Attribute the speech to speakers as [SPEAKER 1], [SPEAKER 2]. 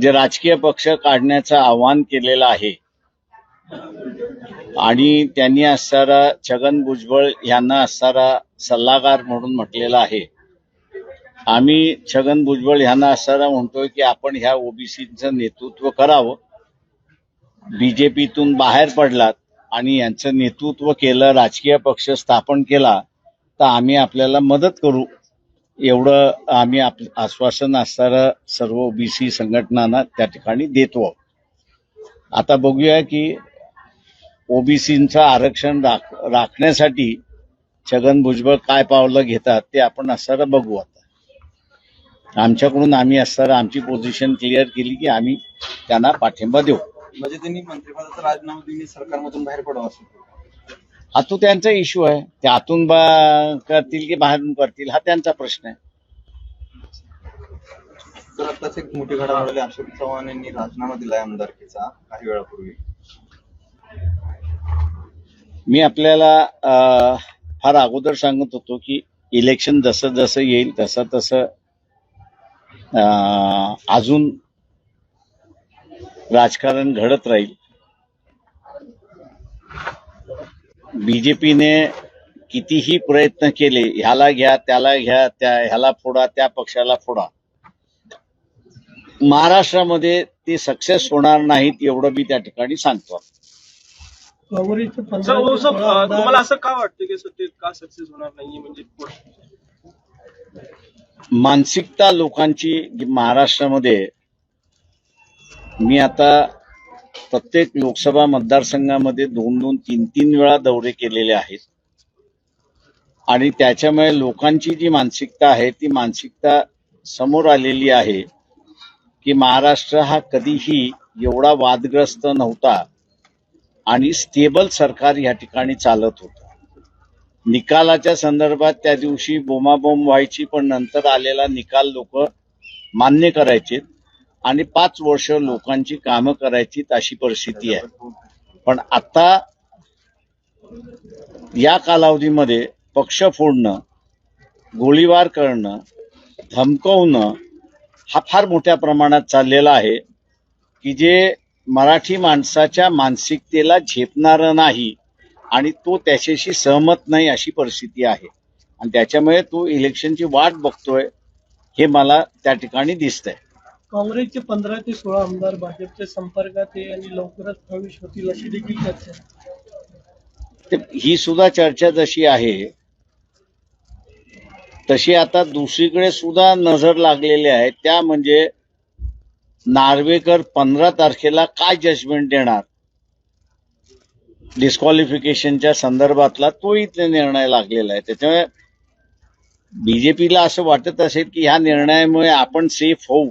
[SPEAKER 1] जे राजकीय पक्ष काढण्याचं आवाहन केलेलं आहे. आणि त्यांनी असणारा छगन भुजबळ यांना असणारा सल्लागार म्हणून म्हटलेला आहे. आम्ही छगन भुजबळ यांना असणारा म्हणतोय की आपण ह्या ओबीसीचं नेतृत्व करावं. बीजेपीतून बाहेर पडलात आणि यांचं नेतृत्व केलं राजकीय पक्ष स्थापन केला तर आम्ही आपल्याला मदत करू. एवढं आम्ही आप आश्वासन असणारं सर्व ओबीसी संघटनांना त्या ठिकाणी देतो. आता बघूया की ओबीसींचं आरक्षण राख राखण्यासाठी छगन भुजबळ काय पावलं घेतात ते आपण असणारं बघू आता. आमच्याकडून आम्ही असणारं आमची पोझिशन क्लिअर केली की आम्ही त्यांना पाठिंबा देऊ.
[SPEAKER 2] म्हणजे त्यांनी मंत्रिपदाचा राजीनामा देऊन सरकारमधून बाहेर पडावं असं.
[SPEAKER 1] हा तो त्यांचा इश्यू आहे. ते आतून बा करतील की बाहेरून करतील हा त्यांचा प्रश्न आहे.
[SPEAKER 2] तर आताच एक मोठी घडामोडी अशोक चव्हाण यांनी राजीनामा दिलाय आमदारकीचा काही वेळापूर्वी.
[SPEAKER 1] मी आपल्याला फार अगोदर सांगत होतो की इलेक्शन जसं जसं येईल तसं तसं अजून राजकारण घडत राहील. बीजेपीने कितीही प्रयत्न केले ह्याला घ्या त्याला घ्या त्या ह्याला फोडा त्या पक्षाला फोडा. महाराष्ट्रामध्ये ते सक्सेस होणार नाहीत एवढं मी त्या ठिकाणी सांगतो.
[SPEAKER 3] तुम्हाला असं का वाटतं की का सक्सेस होणार म्हणजे
[SPEAKER 1] मानसिकता लोकांची महाराष्ट्रामध्ये मी आता प्रत्येक लोकसभा मतदारसंघामध्ये दोन दोन तीन तीन वेळा दौरे केलेले आहेत. आणि त्याच्यामुळे लोकांची जी मानसिकता आहे ती मानसिकता समोर आलेली आहे की महाराष्ट्र हा कधीही एवढा वादग्रस्त नव्हता आणि स्टेबल सरकार या ठिकाणी चालत होतं. निकालाच्या संदर्भात त्या दिवशी बोमाबोंब व्हायची पण नंतर आलेला निकाल लोक मान्य करायचे आणि पाच वर्ष लोकांची कामं करायची अशी परिस्थिती आहे. पण आता या कालावधीमध्ये पक्ष फोडणं गोळीबार करणं धमकवणं हा फार मोठ्या प्रमाणात चाललेला आहे की जे मराठी माणसाच्या मानसिकतेला झेपणारं नाही आणि तो त्याच्याशी सहमत नाही अशी परिस्थिती आहे. आणि त्याच्यामुळे तो इलेक्शनची वाट बघतोय हे मला त्या ठिकाणी दिसतंय.
[SPEAKER 4] काँग्रेसचे पंधरा ते सोळा आमदार भाजपच्या संपर्कात आहे आणि लवकरच प्रवेश होतील अशी देखील चर्चा आहे.
[SPEAKER 1] ते ही सुद्धा चर्चा जशी आहे तशी आता दुसरीकडे सुद्धा नजर लागलेली आहे. त्या म्हणजे नार्वेकर पंधरा तारखेला काय जजमेंट देणार? डिस्क्वालिफिकेशनच्या संदर्भातला तो इथे निर्णय लागलेला आहे. त्याच्यामुळे बीजेपीला असं वाटत असेल की ह्या निर्णयामुळे आपण सेफ होऊ.